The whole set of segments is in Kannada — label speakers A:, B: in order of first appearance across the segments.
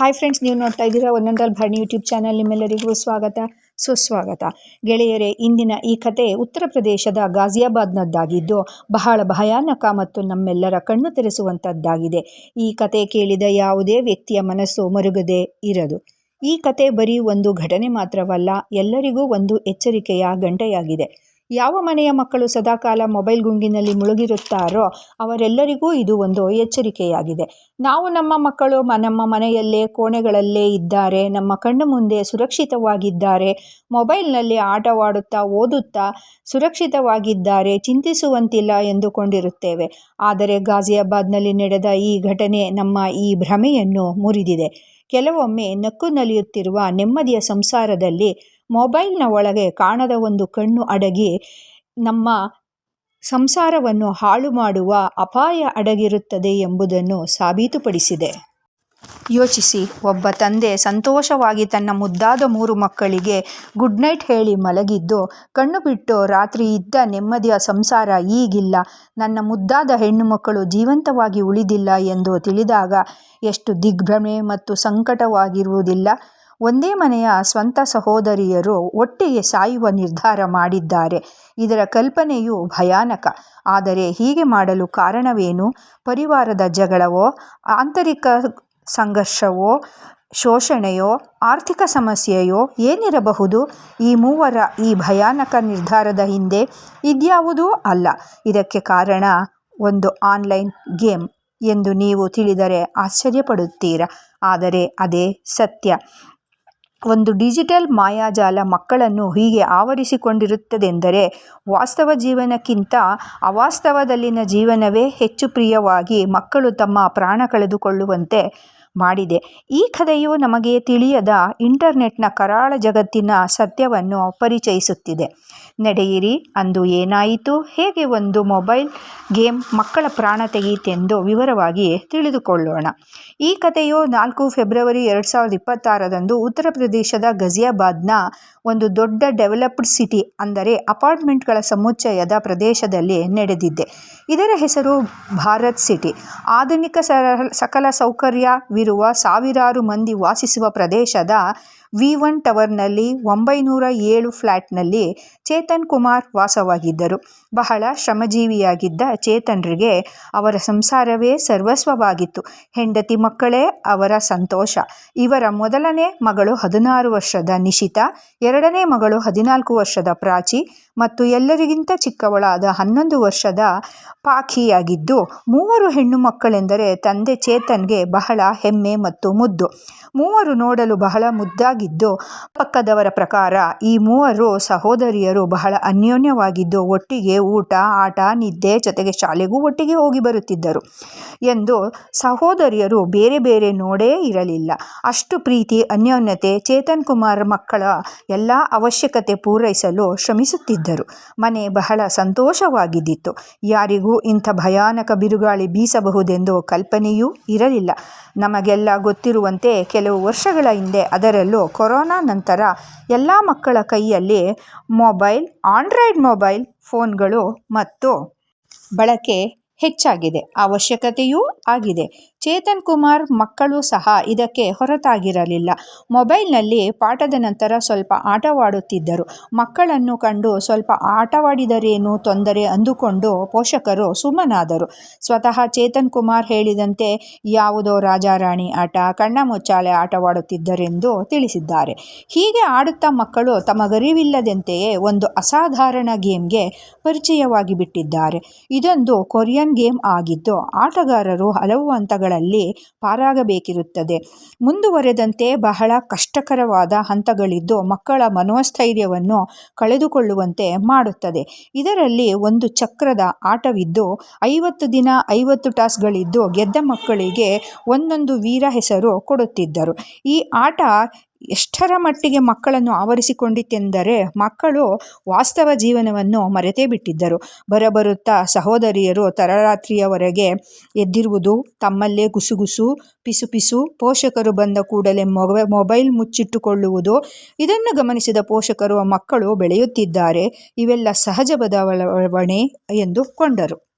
A: ಹಾಯ್ ಫ್ರೆಂಡ್ಸ್ ನೀವು ನೋಡ್ತಾ ಇದ್ದೀರಾ ಒಂದೊಂದಲ್ ಭರಣಿ ಯೂಟ್ಯೂಬ್ ಚಾನಲ್ ನಿಮ್ಮೆಲ್ಲರಿಗೂ ಸ್ವಾಗತ. ಸುಸ್ವಾಗತ. ಗೆಳೆಯರೇ, ಇಂದಿನ ಈ ಕತೆ ಉತ್ತರ ಪ್ರದೇಶದ ಗಾಜಿಯಾಬಾದ್ನದ್ದಾಗಿದ್ದು ಬಹಳ ಭಯಾನಕ ಮತ್ತು ನಮ್ಮೆಲ್ಲರ ಕಣ್ಣು ತೆರೆಸುವಂಥದ್ದಾಗಿದೆ ಈ ಕತೆ ಕೇಳಿದ ಯಾವುದೇ ವ್ಯಕ್ತಿಯ ಮನಸ್ಸು ಮರುಗದೆ ಇರದು. ಈ ಕತೆ ಬರೀ ಒಂದು ಘಟನೆ ಮಾತ್ರವಲ್ಲ, ಎಲ್ಲರಿಗೂ ಒಂದು ಎಚ್ಚರಿಕೆಯ ಗಂಟೆಯಾಗಿದೆ. ಯಾವ ಮನೆಯ ಮಕ್ಕಳು ಸದಾಕಾಲ ಮೊಬೈಲ್ ಗುಂಗಿನಲ್ಲಿ ಮುಳುಗಿರುತ್ತಾರೋ ಅವರೆಲ್ಲರಿಗೂ ಇದು ಒಂದು ಎಚ್ಚರಿಕೆಯಾಗಿದೆ. ನಾವು ನಮ್ಮ ಮಕ್ಕಳು ನಮ್ಮ ಮನೆಯಲ್ಲೇ, ಕೋಣೆಗಳಲ್ಲೇ ಇದ್ದಾರೆ. ನಮ್ಮ ಕಣ್ಣು ಮುಂದೆ ಸುರಕ್ಷಿತವಾಗಿದ್ದಾರೆ. ಮೊಬೈಲ್ನಲ್ಲಿ ಆಟವಾಡುತ್ತಾ, ಓದುತ್ತಾ ಸುರಕ್ಷಿತವಾಗಿದ್ದಾರೆ. ಚಿಂತಿಸುವಂತಿಲ್ಲ ಎಂದುಕೊಂಡಿರುತ್ತೇವೆ. ಆದರೆ ಗಾಜಿಯಾಬಾದ್ನಲ್ಲಿ ನಡೆದ ಈ ಘಟನೆ ನಮ್ಮ ಈ ಭ್ರಮೆಯನ್ನು ಮುರಿದಿದೆ. ಕೆಲವೊಮ್ಮೆ ನಕ್ಕು ನಲಿಯುತ್ತಿರುವ ನೆಮ್ಮದಿಯ ಸಂಸಾರದಲ್ಲಿ ಮೊಬೈಲ್ನ ಒಳಗೆ ಕಾಣದ ಒಂದು ಕಣ್ಣು ಅಡಗಿ ನಮ್ಮ ಸಂಸಾರವನ್ನು ಹಾಳು ಮಾಡುವ ಅಪಾಯ ಅಡಗಿರುತ್ತದೆ ಎಂಬುದನ್ನು ಸಾಬೀತುಪಡಿಸಿದೆ. ಯೋಚಿಸಿ, ಒಬ್ಬ ತಂದೆ ಸಂತೋಷವಾಗಿ ತನ್ನ ಮುದ್ದಾದ ಮೂರು ಮಕ್ಕಳಿಗೆ ಗುಡ್ ನೈಟ್ ಹೇಳಿ ಮಲಗಿದ್ದು, ಕಣ್ಣು ಬಿಟ್ಟು ರಾತ್ರಿ ಇದ್ದ ನೆಮ್ಮದಿಯ ಸಂಸಾರ ಈಗಿಲ್ಲ. ನನ್ನ ಮುದ್ದಾದ ಹೆಣ್ಣು ಮಕ್ಕಳು ಜೀವಂತವಾಗಿ ಉಳಿದಿಲ್ಲ ಎಂದು ತಿಳಿದಾಗ ಎಷ್ಟು ದಿಗ್ಭ್ರಮೆ ಮತ್ತು ಸಂಕಟವಾಗಿರುವುದಿಲ್ಲ. ಒಂದೇ ಮನೆಯ ಸ್ವಂತ ಸಹೋದರಿಯರು ಒಟ್ಟಿಗೆ ಸಾಯುವ ನಿರ್ಧಾರ ಮಾಡಿದ್ದಾರೆ. ಇದರ ಕಲ್ಪನೆಯು ಭಯಾನಕ. ಆದರೆ ಹೀಗೆ ಮಾಡಲು ಕಾರಣವೇನು? ಪರಿವಾರದ ಜಗಳವೋ, ಆಂತರಿಕ ಸಂಘರ್ಷವೋ, ಶೋಷಣೆಯೋ, ಆರ್ಥಿಕ ಸಮಸ್ಯೆಯೋ ಏನಿರಬಹುದು? ಈ ಮೂವರ ಈ ಭಯಾನಕ ನಿರ್ಧಾರದ ಹಿಂದೆ ಇದ್ಯಾವುದೂ ಅಲ್ಲ. ಇದಕ್ಕೆ ಕಾರಣ ಒಂದು ಆನ್ಲೈನ್ ಗೇಮ್ ಎಂದು ನೀವು ತಿಳಿದರೆ ಆಶ್ಚರ್ಯಪಡುತ್ತೀರ. ಆದರೆ ಅದೇ ಸತ್ಯ. ಒಂದು ಡಿಜಿಟಲ್ ಮಾಯಾಜಾಲ ಮಕ್ಕಳನ್ನು ಹೀಗೆ ಆವರಿಸಿಕೊಂಡಿರುತ್ತದೆಂದರೆ ವಾಸ್ತವ ಜೀವನಕ್ಕಿಂತ ಅವಾಸ್ತವದಲ್ಲಿನ ಜೀವನವೇ ಹೆಚ್ಚು ಪ್ರಿಯವಾಗಿ ಮಕ್ಕಳು ತಮ್ಮ ಪ್ರಾಣ ಕಳೆದುಕೊಳ್ಳುವಂತೆ ಮಾಡಿದೆ. ಈ ಕಥೆಯು ನಮಗೆ ತಿಳಿಯದ ಇಂಟರ್ನೆಟ್ನ ಕರಾಳ ಜಗತ್ತಿನ ಸತ್ಯವನ್ನು ಪರಿಚಯಿಸುತ್ತಿದೆ. ನಡೆಯಿರಿ, ಅಂದು ಏನಾಯಿತು? ಹೇಗೆ ಒಂದು ಮೊಬೈಲ್ ಗೇಮ್ ಮಕ್ಕಳ ಪ್ರಾಣ ತೆಗೆಯಿತೆಂದು ವಿವರವಾಗಿ ತಿಳಿದುಕೊಳ್ಳೋಣ. ಈ ಕಥೆಯು ನಾಲ್ಕು ಫೆಬ್ರವರಿ ಎರಡು ಸಾವಿರದ ಇಪ್ಪತ್ತಾರರಂದು ಉತ್ತರ ಪ್ರದೇಶದ ಗಜಿಯಾಬಾದ್ನ ಒಂದು ದೊಡ್ಡ ಡೆವಲಪ್ಡ್ ಸಿಟಿ, ಅಂದರೆ ಅಪಾರ್ಟ್ಮೆಂಟ್ಗಳ ಸಮುಚ್ಚಯದ ಪ್ರದೇಶದಲ್ಲಿ ನಡೆದಿದ್ದೆ ಇದರ ಹೆಸರು ಭಾರತ್ ಸಿಟಿ. ಆಧುನಿಕ ಸಕಲ ಸೌಕರ್ಯವಿರುವ ಸಾವಿರಾರು ಮಂದಿ ವಾಸಿಸುವ ಪ್ರದೇಶದ ವಿ ಒನ್ ಟವರ್ನಲ್ಲಿ ಒಂಬೈನೂರ ಏಳು ಫ್ಲ್ಯಾಟ್ನಲ್ಲಿ ಚೇತನ್ ಕುಮಾರ್ ವಾಸವಾಗಿದ್ದರು. ಬಹಳ ಶ್ರಮಜೀವಿಯಾಗಿದ್ದ ಚೇತನ್ರಿಗೆ ಅವರ ಸಂಸಾರವೇ ಸರ್ವಸ್ವವಾಗಿತ್ತು. ಹೆಂಡತಿ ಮಕ್ಕಳೇ ಅವರ ಸಂತೋಷ. ಇವರ ಮೊದಲನೇ ಮಗಳು ಹದಿನಾರು ವರ್ಷದ ನಿಶಿತಾ, ಎರಡನೇ ಮಗಳು ಹದಿನಾಲ್ಕು ವರ್ಷದ ಪ್ರಾಚಿ ಮತ್ತು ಎಲ್ಲರಿಗಿಂತ ಚಿಕ್ಕವಳಾದ ಹನ್ನೊಂದು ವರ್ಷದ ಪಾಖಿಯಾಗಿದ್ದು, ಮೂವರು ಹೆಣ್ಣು ಮಕ್ಕಳೆಂದರೆ ತಂದೆ ಚೇತನ್ಗೆ ಬಹಳ ಹೆಮ್ಮೆ ಮತ್ತು ಮುದ್ದು. ಮೂವರು ನೋಡಲು ಬಹಳ ಮುದ್ದಾಗಿದ್ದು ಪಕ್ಕದವರ ಪ್ರಕಾರ ಈ ಮೂವರು ಸಹೋದರಿಯರು ಬಹಳ ಅನ್ಯೋನ್ಯವಾಗಿದ್ದು, ಒಟ್ಟಿಗೆ ಊಟ, ಆಟ, ನಿದ್ದೆ ಜೊತೆಗೆ ಶಾಲೆಗೂ ಒಟ್ಟಿಗೆ ಹೋಗಿ ಬರುತ್ತಿದ್ದರು ಎಂದು ಸಹೋದರಿಯರು ಬೇರೆ ಬೇರೆ ನೋಡೇ ಇರಲಿಲ್ಲ. ಅಷ್ಟು ಪ್ರೀತಿ, ಅನ್ಯೋನ್ಯತೆ, ಚೇತನ್ ಕುಮಾರ್ ಮಕ್ಕಳ ಎಲ್ಲ ಅವಶ್ಯಕತೆ ಪೂರೈಸಲು ಶ್ರಮಿಸುತ್ತಿದ್ದರು. ಮನೆ ಬಹಳ ಸಂತೋಷವಾಗಿದ್ದಿತ್ತು. ಯಾರಿಗೂ ಇಂಥ ಭಯಾನಕ ಬಿರುಗಾಳಿ ಬೀಸಬಹುದೆಂದು ಕಲ್ಪನೆಯೂ ಇರಲಿಲ್ಲ. ನಮಗೆಲ್ಲ ಗೊತ್ತಿರುವಂತೆ ಕೆಲವು ವರ್ಷಗಳ ಹಿಂದೆ ಅದರಲ್ಲೂ ಕೊರೋನಾ ನಂತರ ಎಲ್ಲ ಮಕ್ಕಳ ಕೈಯಲ್ಲಿ ಮೊಬೈಲ್ ಆಂಡ್ರಾಯ್ಡ್ ಮೊಬೈಲ್ ಫೋನ್ಗಳು ಮತ್ತು ಬಳಕೆ ಹೆಚ್ಚಾಗಿದೆ. ಅವಶ್ಯಕತೆಯೂ ಆಗಿದೆ. ಚೇತನ್ ಕುಮಾರ್ ಮಕ್ಕಳು ಸಹ ಇದಕ್ಕೆ ಹೊರತಾಗಿರಲಿಲ್ಲ. ಮೊಬೈಲ್ನಲ್ಲಿ ಪಾಠದ ನಂತರ ಸ್ವಲ್ಪ ಆಟವಾಡುತ್ತಿದ್ದರು. ಮಕ್ಕಳನ್ನು ಕಂಡು ಸ್ವಲ್ಪ ಆಟವಾಡಿದರೇನು ತೊಂದರೆ ಅಂದುಕೊಂಡು ಪೋಷಕರು ಸುಮ್ಮನಾದರು. ಸ್ವತಃ ಚೇತನ್ ಕುಮಾರ್ ಹೇಳಿದಂತೆ, ಯಾವುದೋ ರಾಜಾರಾಣಿ ಆಟ, ಕಣ್ಣ ಮುಚ್ಚಾಲೆ ಆಟವಾಡುತ್ತಿದ್ದರೆಂದು ತಿಳಿಸಿದ್ದಾರೆ. ಹೀಗೆ ಆಡುತ್ತಾ ಮಕ್ಕಳು ತಮಗರಿವಿಲ್ಲದಂತೆಯೇ ಒಂದು ಅಸಾಧಾರಣ ಗೇಮ್ಗೆ ಪರಿಚಯವಾಗಿ ಬಿಟ್ಟಿದ್ದಾರೆ. ಇದೊಂದು ಕೊರಿಯನ್ ಗೇಮ್ ಆಗಿದ್ದು, ಆಟಗಾರರು ಹಲವು ಹಂತಗಳಲ್ಲಿ ಪಾರಾಗಬೇಕಿರುತ್ತದೆ. ಮುಂದುವರೆದಂತೆ ಬಹಳ ಕಷ್ಟಕರವಾದ ಹಂತಗಳಿದ್ದು ಮಕ್ಕಳ ಮನೋಸ್ಥೈರ್ಯವನ್ನು ಕಳೆದುಕೊಳ್ಳುವಂತೆ ಮಾಡುತ್ತದೆ. ಇದರಲ್ಲಿ ಒಂದು ಚಕ್ರದ ಆಟವಿದ್ದು ಐವತ್ತು ದಿನ ಐವತ್ತು ಟಾಸ್ಗಳಿದ್ದು ಗೆದ್ದ ಮಕ್ಕಳಿಗೆ ಒಂದೊಂದು ವೀರ ಹೆಸರು ಕೊಡುತ್ತಿದ್ದರು. ಈ ಆಟ ಎಷ್ಟರ ಮಟ್ಟಿಗೆ ಮಕ್ಕಳನ್ನು ಆವರಿಸಿಕೊಂಡಿತೆಂದರೆ ಮಕ್ಕಳು ವಾಸ್ತವ ಜೀವನವನ್ನು ಮರೆತೇ ಬಿಟ್ಟಿದ್ದರು. ಬರಬರುತ್ತಾ ಸಹೋದರಿಯರು ತರರಾತ್ರಿಯವರೆಗೆ ಎದ್ದಿರುವುದು ತಮ್ಮಲ್ಲೇ ಗುಸುಗುಸು, ಪಿಸುಪಿಸು ಪಿಸು ಪೋಷಕರು ಬಂದ ಕೂಡಲೇ ಮೊಬ, ಮೊಬೈಲ್ ಮುಚ್ಚಿಟ್ಟುಕೊಳ್ಳುವುದು, ಇದನ್ನು ಗಮನಿಸಿದ ಪೋಷಕರು ಮಕ್ಕಳು ಬೆಳೆಯುತ್ತಿದ್ದಾರೆ, ಇವೆಲ್ಲ ಸಹಜ ಬದಲಾವಣೆ ಎಂದುಕೊಂಡರು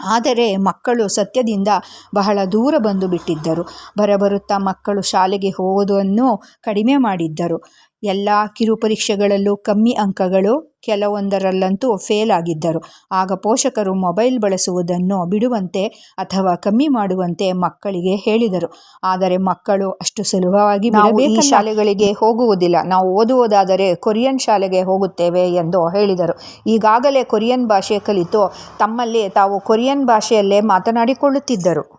A: ಆದರೆ ಮಕ್ಕಳು ಸತ್ಯದಿಂದ ಬಹಳ ದೂರ ಬಂದು ಬಿಟ್ಟಿದ್ದರು. ಬರಬರುತ್ತಾ ಮಕ್ಕಳು ಶಾಲೆಗೆ ಹೋಗೋದನ್ನು ಕಡಿಮೆ ಮಾಡಿದ್ದರು. ಎಲ್ಲ ಕಿರುಪರೀಕ್ಷೆಗಳಲ್ಲೂ ಕಮ್ಮಿ ಅಂಕಗಳು ಕೆಲವೊಂದರಲ್ಲಂತೂ ಫೇಲ್ ಆಗಿದ್ದರು. ಆಗ ಪೋಷಕರು ಮೊಬೈಲ್ ಬಳಸುವುದನ್ನು ಬಿಡುವಂತೆ ಅಥವಾ ಕಮ್ಮಿ ಮಾಡುವಂತೆ ಮಕ್ಕಳಿಗೆ ಹೇಳಿದರು. ಆದರೆ ಮಕ್ಕಳು ಅಷ್ಟು ಸುಲಭವಾಗಿ
B: ಈ
A: ಶಾಲೆಗಳಿಗೆ ಹೋಗುವುದಿಲ್ಲ. ನಾವು ಓದುವುದಾದರೆ ಕೊರಿಯನ್ ಶಾಲೆಗೆ ಹೋಗುತ್ತೇವೆ ಎಂದು ಹೇಳಿದರು. ಈಗಾಗಲೇ ಕೊರಿಯನ್ ಭಾಷೆ ಕಲಿತು ತಮ್ಮಲ್ಲಿ ತಾವು ಕೊರಿಯನ್ ಭಾಷೆಯಲ್ಲೇ ಮಾತನಾಡಿಕೊಳ್ಳುತ್ತಿದ್ದರು.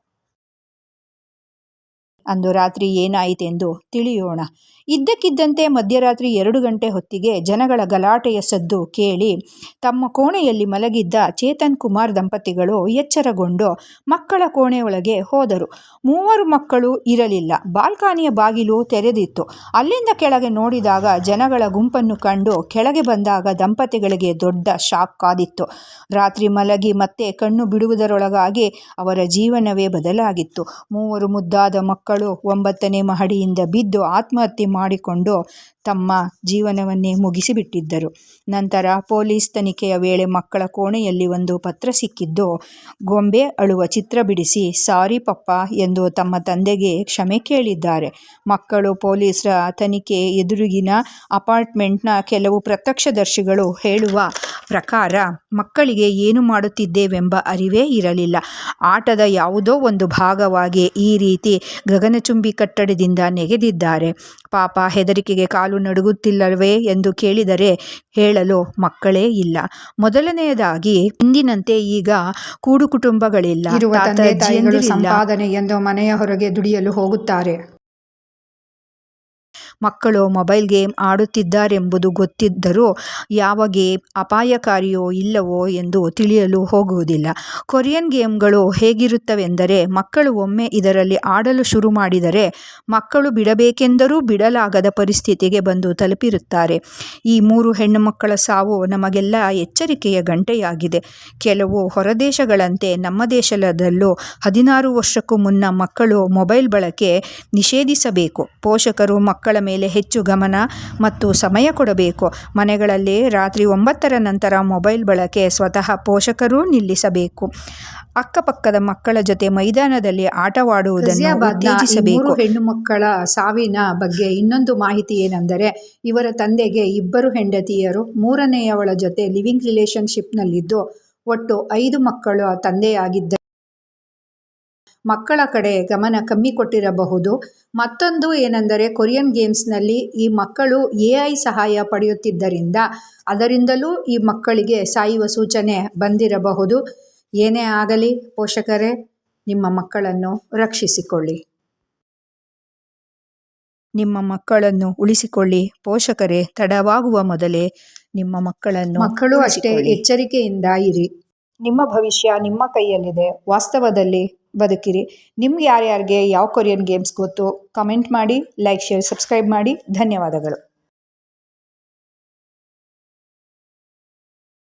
A: ಅಂದು ರಾತ್ರಿ ಏನಾಯಿತೆಂದು ತಿಳಿಯೋಣ. ಇದ್ದಕ್ಕಿದ್ದಂತೆ ಮಧ್ಯರಾತ್ರಿ ಎರಡು ಗಂಟೆ ಹೊತ್ತಿಗೆ ಜನಗಳ ಗಲಾಟೆಯ ಸದ್ದು ಕೇಳಿ ತಮ್ಮ ಕೋಣೆಯಲ್ಲಿ ಮಲಗಿದ್ದ ಚೇತನ್ ಕುಮಾರ್ ದಂಪತಿಗಳು ಎಚ್ಚರಗೊಂಡು ಮಕ್ಕಳ ಕೋಣೆಯೊಳಗೆ ಹೋದರು. ಮೂವರು ಮಕ್ಕಳು ಇರಲಿಲ್ಲ. ಬಾಲ್ಕಾನಿಯ ಬಾಗಿಲು ತೆರೆದಿತ್ತು. ಅಲ್ಲಿಂದ ಕೆಳಗೆ ನೋಡಿದಾಗ ಜನಗಳ ಗುಂಪನ್ನು ಕಂಡು ಕೆಳಗೆ ಬಂದಾಗ ದಂಪತಿಗಳಿಗೆ ದೊಡ್ಡ ಶಾಕ್ ಕಾದಿತ್ತು. ರಾತ್ರಿ ಮಲಗಿ ಮತ್ತೆ ಕಣ್ಣು ಬಿಡುವುದರೊಳಗಾಗಿ ಅವರ ಜೀವನವೇ ಬದಲಾಗಿತ್ತು. ಮೂವರು ಮುದ್ದಾದ ಮಕ್ಕಳು ಒಂಬತ್ತನೇ ಮಹಡಿಯಿಂದ ಬಿದ್ದು ಆತ್ಮಹತ್ಯೆ ಮಾಡಿಕೊಂಡು ತಮ್ಮ ಜೀವನವನ್ನೇ ಮುಗಿಸಿಬಿಟ್ಟಿದ್ದರು. ನಂತರ ಪೊಲೀಸ್ ತನಿಖೆಯ ವೇಳೆ ಮಕ್ಕಳ ಕೋಣೆಯಲ್ಲಿ ಒಂದು ಪತ್ರ ಸಿಕ್ಕಿದ್ದು, ಗೊಂಬೆ ಅಳುವ ಚಿತ್ರ ಬಿಡಿಸಿ, ಸಾರಿ ಪಪ್ಪ ಎಂದು ತಮ್ಮ ತಂದೆಗೆ ಕ್ಷಮೆ ಕೇಳಿದ್ದಾರೆ. ಮಕ್ಕಳು ಪೊಲೀಸರ ತನಿಖೆ ಎದುರುಗಿನ ಅಪಾರ್ಟ್ಮೆಂಟ್ನ ಕೆಲವು ಪ್ರತ್ಯಕ್ಷದರ್ಶಿಗಳು ಹೇಳುವ ಪ್ರಕಾರ, ಮಕ್ಕಳಿಗೆ ಏನು ಮಾಡುತ್ತಿದ್ದೇವೆಂಬ ಅರಿವೇ ಇರಲಿಲ್ಲ. ಆಟದ ಯಾವುದೋ ಒಂದು ಭಾಗವಾಗಿ ಈ ರೀತಿ ಗಗನಚುಂಬಿ ಕಟ್ಟಡದಿಂದ ನೆಗೆದಿದ್ದಾರೆ. ಪಾಪ ಹೆದರಿಕೆಗೆ ಕಾಲು ನಡುಗುತ್ತಿಲ್ಲವೇ ಎಂದು ಕೇಳಿದರೆ ಹೇಳಲು ಮಕ್ಕಳೇ ಇಲ್ಲ. ಮೊದಲನೆಯದಾಗಿ ಇಂದಿನಂತೆ ಈಗ ಕೂಡು ಕುಟುಂಬಗಳಿಲ್ಲ
B: ಸಂಪಾದನೆ ಎಂದು ಮನೆಯ ಹೊರಗೆ ದುಡಿಯಲು ಹೋಗುತ್ತಾರೆ.
A: ಮಕ್ಕಳು ಮೊಬೈಲ್ ಗೇಮ್ ಆಡುತ್ತಿದ್ದಾರೆಂಬುದು ಗೊತ್ತಿದ್ದರೂ ಯಾವ ಗೇಮ್ ಅಪಾಯಕಾರಿಯೋ ಇಲ್ಲವೋ ಎಂದು ತಿಳಿಯಲು ಹೋಗುವುದಿಲ್ಲ. ಕೊರಿಯನ್ ಗೇಮ್ಗಳು ಹೇಗಿರುತ್ತವೆಂದರೆ ಮಕ್ಕಳು ಒಮ್ಮೆ ಇದರಲ್ಲಿ ಆಡಲು ಶುರು ಮಾಡಿದರೆ ಮಕ್ಕಳು ಬಿಡಬೇಕೆಂದರೂ ಬಿಡಲಾಗದ ಪರಿಸ್ಥಿತಿಗೆ ಬಂದು ತಲುಪಿರುತ್ತಾರೆ. ಈ ಮೂರು ಹೆಣ್ಣು ಮಕ್ಕಳ ಸಾವು ನಮಗೆಲ್ಲ ಎಚ್ಚರಿಕೆಯ ಗಂಟೆಯಾಗಿದೆ. ಕೆಲವು ಹೊರದೇಶಗಳಂತೆ ನಮ್ಮ ದೇಶದಲ್ಲೂ ಹದಿನಾರು ವರ್ಷಕ್ಕೂ ಮುನ್ನ ಮಕ್ಕಳು ಮೊಬೈಲ್ ಬಳಕೆ ನಿಷೇಧಿಸಬೇಕು. ಪೋಷಕರು ಮಕ್ಕಳ ಮೇಲೆ ಹೆಚ್ಚು ಗಮನ ಮತ್ತು ಸಮಯ ಕೊಡಬೇಕು. ಮನೆಗಳಲ್ಲಿ ರಾತ್ರಿ ಒಂಬತ್ತರ ನಂತರ ಮೊಬೈಲ್ ಬಳಕೆ ಸ್ವತಃ ಪೋಷಕರೂ ನಿಲ್ಲಿಸಬೇಕು. ಅಕ್ಕಪಕ್ಕದ ಮಕ್ಕಳ ಜೊತೆ ಮೈದಾನದಲ್ಲಿ ಆಟವಾಡುವುದನ್ನು ಉತ್ತೇಜಿಸಬೇಕು.
B: ಹೆಣ್ಣು ಮಕ್ಕಳ ಸಾವಿನ ಬಗ್ಗೆ ಇನ್ನೊಂದು ಮಾಹಿತಿ ಏನೆಂದರೆ ಇವರ ತಂದೆಗೆ ಇಬ್ಬರು ಹೆಂಡತಿಯರು ಮೂರನೆಯವಳ ಜೊತೆ ಲಿವಿಂಗ್ ರಿಲೇಶನ್ಶಿಪ್ನಲ್ಲಿದ್ದು ಒಟ್ಟು ಐದು ಮಕ್ಕಳು ತಂದೆಯಾಗಿದ್ದ ಮಕ್ಕಳ ಕಡೆ ಗಮನ ಕಮ್ಮಿ ಕೊಟ್ಟಿರಬಹುದು. ಮತ್ತೊಂದು ಏನೆಂದರೆ ಕೊರಿಯನ್ ಗೇಮ್ಸ್ನಲ್ಲಿ ಈ ಮಕ್ಕಳು ಎ ಐ ಸಹಾಯ ಪಡೆಯುತ್ತಿದ್ದರಿಂದ ಅದರಿಂದಲೂ ಈ ಮಕ್ಕಳಿಗೆ ಸಾಯುವ ಸೂಚನೆ ಬಂದಿರಬಹುದು. ಏನೇ ಆಗಲಿ ಪೋಷಕರೇ ನಿಮ್ಮ ಮಕ್ಕಳನ್ನು ರಕ್ಷಿಸಿಕೊಳ್ಳಿ.
A: ನಿಮ್ಮ ಮಕ್ಕಳನ್ನು ಉಳಿಸಿಕೊಳ್ಳಿ. ಪೋಷಕರೇ ತಡವಾಗುವ ಮೊದಲೇ ನಿಮ್ಮ ಮಕ್ಕಳನ್ನು
B: ಮಕ್ಕಳು ಅಷ್ಟೇ. ಎಚ್ಚರಿಕೆಯಿಂದ ಇರಿ.
A: ನಿಮ್ಮ ಭವಿಷ್ಯ ನಿಮ್ಮ ಕೈಯಲ್ಲಿದೆ. ವಾಸ್ತವದಲ್ಲಿ ಬದುಕಿರಿ. ನಿಮ್ಗೆ ಯಾರ್ಯಾರಿಗೆ ಯಾವ ಕೊರಿಯನ್ ಗೇಮ್ಸ್ ಗೊತ್ತು ಕಮೆಂಟ್ ಮಾಡಿ ಲೈಕ್ ಶೇರ್ ಸಬ್ಸ್ಕ್ರೈಬ್ ಮಾಡಿ. ಧನ್ಯವಾದಗಳು.